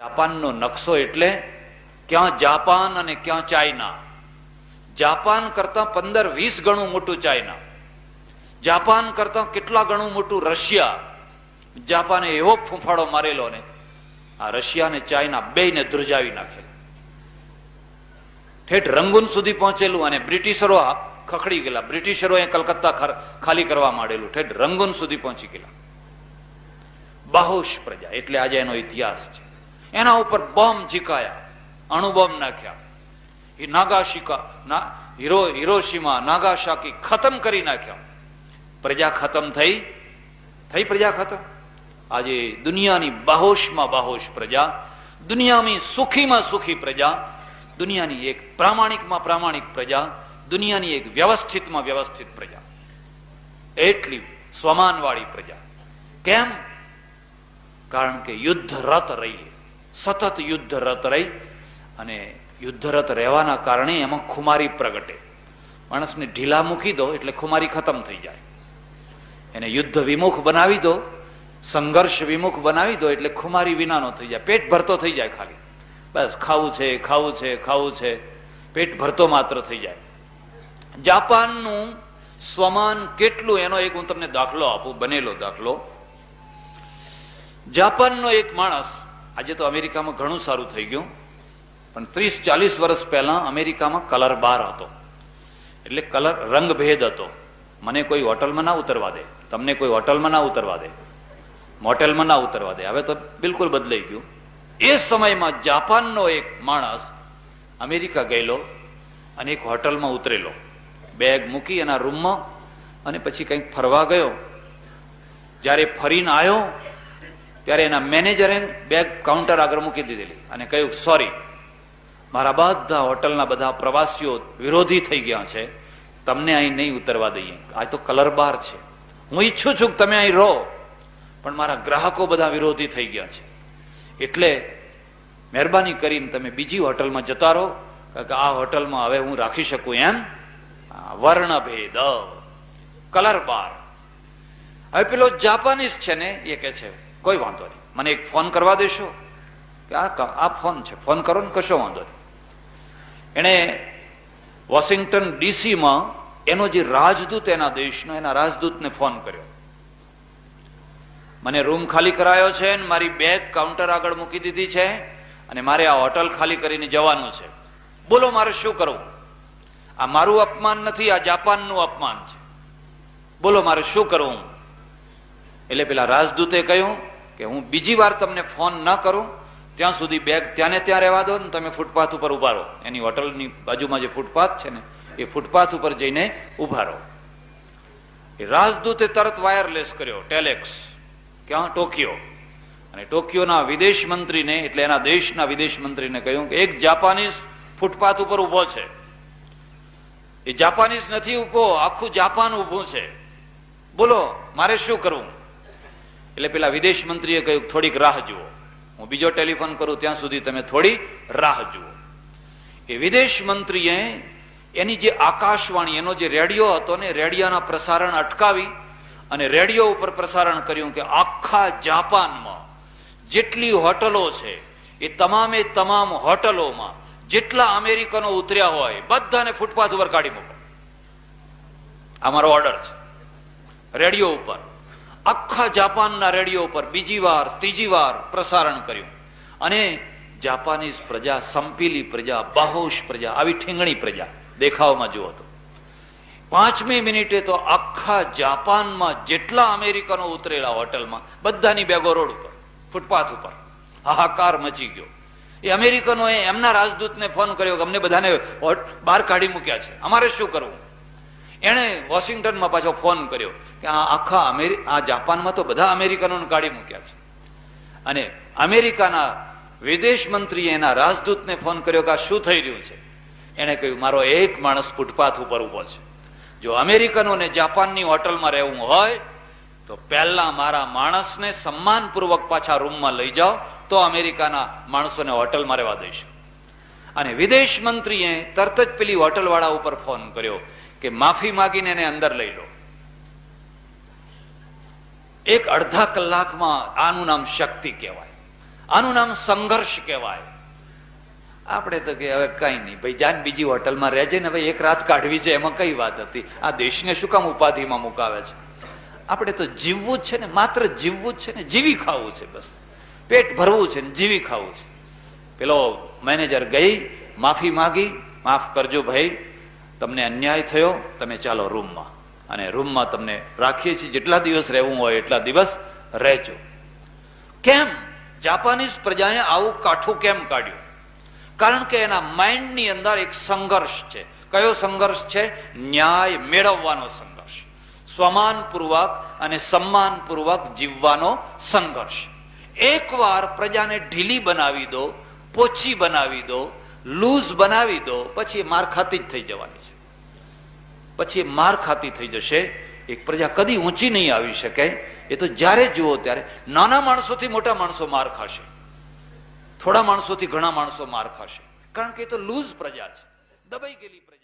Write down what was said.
જાપાનનો નકશો એટલે ક્યાં જાપાન અને ક્યાં ચાઇના. જાપાન કરતા પંદર વીસ ગણું મોટું ચાઇના. જાપાન કરતા કેટલા ગણું મોટું રશિયા. જાપાને એવો ફૂંફાડો મારેલો ને, આ રશિયા અને ચાઇના બેયને ધ્રુજાવી નાખેલા ઠેઠ રંગૂન સુધી પહોંચેલું અને બ્રિટિશરો ખખડી ગયેલા. બ્રિટિશરોએ કલકત્તા ખાલી કરવા માંડેલું. ઠેઠ રંગૂન સુધી પહોંચી ગયેલા. બાહોશ પ્રજા, એટલે આજે એનો ઇતિહાસ છે. એના ઉપર બોમ્બ ઝીકાયા અણુબોમ્બ નાખ્યા. નાગાશિકા હિરો, હિરોશીમા, નાગાશાકી ખતમ કરી નાખ્યા. પ્રજા ખતમ થઈ થઈ પ્રજા ખતમ? આજે દુનિયાની બાહોશમાં બાહોશ પ્રજા, દુનિયાની સુખીમાં સુખી પ્રજા, દુનિયાની એક પ્રામાણિકમાં પ્રામાણિક પ્રજા, દુનિયાની એક વ્યવસ્થિતમાં વ્યવસ્થિત પ્રજા. એટલી સ્વમાનવાળી પ્રજા. કેમ? કારણ કે યુદ્ધ રત રહી સતત યુદ્ધરત રહી અને યુદ્ધરત રહેવાના કારણે એમાં ખુમારી પ્રગટે. માણસને ઢીલા મૂકી દો એટલે ખુમારી ખતમ થઈ જાય. એને યુદ્ધ વિમુખ બનાવી દો, સંઘર્ષ વિમુખ બનાવી દો એટલે ખુમારી વિનાનો થઈ જાય. પેટ ભરતો થઈ જાય ખાલી. બસ ખાવું છે ખાવું છે ખાવું છે. પેટ ભરતો માત્ર થઈ જાય. જાપાનનું સ્વમાન કેટલું, એનો એક હું તમને દાખલો આપું, બનેલો દાખલો. જાપાનનો એક માણસ આજે તો અમેરિકામાં ઘણું સારું થઈ ગયું. પણ ત્રીસ ચાલીસ વર્ષ પહેલા અમેરિકામાં કલર બાર હતો. એટલે કલર રંગભેદ હતો. મને કોઈ હોટલમાં ના ઉતરવા દે. તમને કોઈ હોટલમાં ના ઉતરવા દે. મોટેલમાં ના ઉતરવા દે. હવે તો બિલકુલ બદલાઈ ગયું. એ સમયમાં જાપાનનો એક માણસ અમેરિકા ગયેલો અને એક હોટલમાં ઉતરેલો. બેગ મૂકી એના રૂમમાં અને પછી કંઈક ફરવા ગયો. જ્યારે ફરીને આવ્યો ત્યારે એના મેનેજરે બેગ કાઉન્ટર આગળ મૂકી દીધેલી અને કહ્યું સોરી મારા બધા હોટલના બધા પ્રવાસીઓ વિરોધી થઈ ગયા છે. તમને અહીં નહીં ઉતરવા દઈએ. આ તો કલર બાર છે. હું ઈચ્છું છું કે તમે અહીં રહો, પણ મારા ગ્રાહકો બધા વિરોધી થઈ ગયા છે. એટલે મહેરબાની કરીને તમે બીજી હોટલમાં જતા રહો કે આ હોટલમાં હવે હું રાખી શકું એમ. વર્ણભેદ. કલર બાર. હવે પેલો જાપાનીઝ છે ને, એ કે છે કોઈ વાંધો નહીં. મને એક ફોન કરવા દેશો? કે આ આ ફોન છે. ફોન કરો ને કશો વાંધો નહીં. એણે વોશિંગ્ટન ડીસીમાં એનો જે રાજદૂત એના દેશનો, એના રાજદૂતને ફોન કર્યો. મને રૂમ ખાલી કરાયો છે અને મારી બેગ કાઉન્ટર આગળ મૂકી દીધી છે અને મારે આ હોટલ ખાલી કરીને જવાનું છે. બોલો, મારે શું કરવું? આ મારું અપમાન નથી, આ જાપાનનું અપમાન છે. બોલો, મારે શું કરવું? એટલે પેલા રાજદૂતે કહ્યું કે હું બીજી વાર તમને ફોન ન કરું, ત્યાં સુધી બેગ ત્યાં ત્યાં રહેવા દો ને તમે ફૂટપાથ ઉપર ઊભા રહો. એની હોટલની બાજુમાં જે ફૂટપાથ છે ને, એ ફૂટપાથ ઉપર જઈને ઊભા રહો. એ રાજદૂતે તરત વાયરલેસ કર્યો ટેલેક્સ ક્યાં ટોકિયો. અને ટોકિયોના વિદેશ મંત્રીને, એટલે એના દેશના વિદેશ મંત્રીને કહ્યું કે એક જાપાનીઝ ફૂટપાથ ઉપર ઊભો છે. એ જાપાનીઝ નથી ઊભો આખું જાપાન ઊભું છે. બોલો, મારે શું કરવું? એટલે પેલા વિદેશ મંત્રીએ કહ્યું, થોડીક રાહ જુઓ. હું બીજો ટેલિફોન કરું, ત્યાં સુધી તમે થોડી રાહ જુઓ. એ વિદેશ મંત્રીએ એની જે આકાશવાણી, એનો જે રેડિયો હતો ને, રેડિયાના પ્રસારણ અટકાવી અને રેડિયો ઉપર પ્રસારણ કર્યું કે આખા જાપાનમાં જેટલી હોટલો છે, એ તમામે તમામ હોટલોમાં જેટલા અમેરિકનો ઉતર્યા હોય, બધાને ફૂટપાથ ઉપર કાઢી મૂકો. આ મારો ઓર્ડર છે. રેડિયો ઉપર. આખા જાપાનના રેડિયો ઉપર બીજી વાર, ત્રીજી વાર પ્રસારણ કર્યું. અને જાપાનીઝ પ્રજા, સંપીલી પ્રજા, બાહોશ પ્રજા, આવી ઠીંગણી પ્રજા, દેખાવમાં જુઓ તો. પાંચમી મિનિટે તો આખા જાપાનમાં જેટલા અમેરિકનો ઉતરેલા હોટલમાં, બધાની બેગો રોડ ઉપર, ફૂટપાથ ઉપર, હાહાકાર મચી ગયો. એ અમેરિકનોએ એમના રાજદૂતને ફોન કર્યો કે અમને બધાને બહાર કાઢી મૂક્યા છે. અમારે શું કરવું? એણે વોશિંગ્ટનમાં પાછો ફોન કર્યો કે આ આખા અમેરિ, આ જાપાનમાં તો બધા અમેરિકનોને કાઢી મૂક્યા છે. અને અમેરિકાના વિદેશ મંત્રીએ એના રાજદૂતને ફોન કર્યો કે આ શું થઈ રહ્યું છે? એણે કહ્યું, મારો એક માણસ ફૂટપાથ ઉપર ઊભો છે. જો અમેરિકનોને જાપાનની હોટલમાં રહેવું હોય, તો પહેલા મારા માણસને સન્માનપૂર્વક પાછા રૂમમાં લઈ જાઓ, તો અમેરિકાના માણસોને હોટલમાં રહેવા દઈશું. અને વિદેશ મંત્રીએ તરત જ પેલી હોટલ વાળા ઉપર ફોન કર્યો કે માફી માગીને એને અંદર લઈ લો. એક અડધા કલાકમાં આનું નામ શક્તિ કહેવાય. આનું નામ સંઘર્ષ કહેવાય. આપણે તો કે હવે કઈ નહીં, ભાઈ જાન બીજી હોટલમાં રહેજે ને ભાઈ, એક રાત કાઢવી છે, એમાં કઈ વાત હતી? આ દેશને શું કામ ઉપાધિમાં મુકાવે છે? આપણે તો જીવવું જ છે ને, માત્ર જીવવું જ છે ને, જીવી ખાવું છે બસ. પેટ ભરવું છે ને, જીવી ખાવું છે. પેલો મેનેજર ગઈ, માફી માગી, માફ કરજો ભાઈ તમને અન્યાય થયો, તમે ચાલો રૂમમાં. અને રૂમમાં તમને રાખીએ છીએ, જેટલા દિવસ રહેવું હોય એટલા દિવસ રહેજો. કેમ? જાપાનીઝ પ્રજાએ આવું કાઠું કેમ કાઢ્યું? કારણ કે એના માઇન્ડની અંદર એક સંઘર્ષ છે. કયો સંઘર્ષ છે? ન્યાય મેળવવાનો સંઘર્ષ. સ્વમાનપૂર્વક અને સન્માનપૂર્વક જીવવાનો સંઘર્ષ. એકવાર પ્રજાને ઢીલી બનાવી દો પોચી બનાવી દો, લૂઝ બનાવી દો, પછી માર ખાતી જ થઈ જવાની છે. પછી માર ખાતી થઈ જશે. એક પ્રજા કદી ઊંચી નહીં આવી શકે. એ તો જ્યારે જુઓ ત્યારે નાના માણસોથી મોટા માણસો માર ખાશે. થોડા માણસોથી ઘણા માણસો માર ખાશે. કારણ કે એ તો લૂઝ પ્રજા છે. દબાઈ ગયેલી પ્રજા.